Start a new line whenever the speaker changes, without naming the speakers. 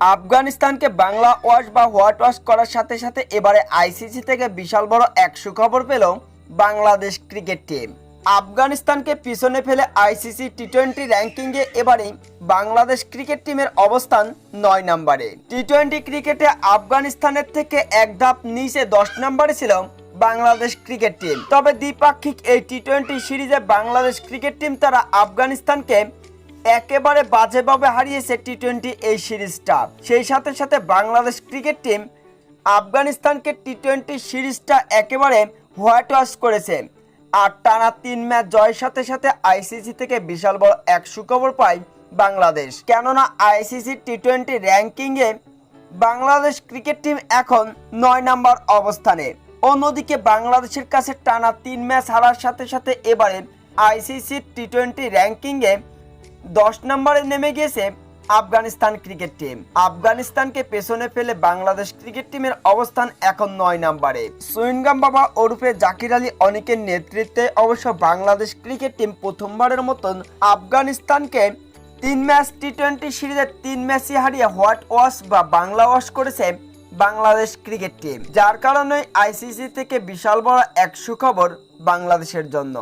আফগানিস্তানকে বাংলা ওয়াশ বা white wash করার সাথে সাথে এবারে আইসিসি থেকে বিশাল বড় এক সুখবর পেল বাংলাদেশ ক্রিকেট টিম। আফগানিস্তানকে পিছনে ফেলে আইসিসি টি টোয়েন্টি র্যাঙ্কিংয়ে এবারে বাংলাদেশ ক্রিকেট টিমের অবস্থান নয় নম্বরে। টি টোয়েন্টি ক্রিকেটে আফগানিস্তানের থেকে এক ধাপ নিচে দশ নম্বরে ছিল বাংলাদেশ ক্রিকেট টিম। তবে দ্বিপাক্ষিক এই টি টোয়েন্টি সিরিজে বাংলাদেশ ক্রিকেট টিম তারা আফগানিস্তানকে একেবারে বাজেভাবে হারিয়েছে টি টোয়েন্টি এই সিরিজটা। সেই সাথে সাথে বাংলাদেশ ক্রিকেট টিম আফগানিস্তানকে টি টোয়েন্টি সিরিজটা একেবারে হোয়াইট ওয়াশ করেছে। আর টানা তিন ম্যাচ জয়ের সাথে সাথে আইসিসি থেকে বিশাল বড় এক সুখবর পায় বাংলাদেশ। কেননা আইসিসি টি টোয়েন্টি র্যাঙ্কিংয়ে বাংলাদেশ ক্রিকেট টিম এখন নয় নম্বর অবস্থানে। অন্যদিকে বাংলাদেশের কাছে টানা তিন ম্যাচ হারার সাথে সাথে এবারে আইসিসি টি টোয়েন্টি র্যাঙ্কিংয়ে দশ নম্বরে নেমে গিয়েছে আফগানিস্তান ক্রিকেট টিম। আফগানিস্তানকে পেছনে ফেলে বাংলাদেশ ক্রিকেট টিমের অবস্থান এখন নয় নম্বরে। সুইনগাম বাবা ওরফে জাকির আলী অনেকের নেতৃত্বে অবশ্য বাংলাদেশ ক্রিকেট টিম প্রথমবারের মতন আফগানিস্তানকে তিন ম্যাচ টি টোয়েন্টি সিরিজের তিন ম্যাচই হারিয়ে হোয়াইট ওয়াশ বা বাংলা ওয়াশ করেছে বাংলাদেশ ক্রিকেট টিম। যার কারণে আইসিসি থেকে বিশাল বড় এক সুখবর বাংলাদেশের জন্য।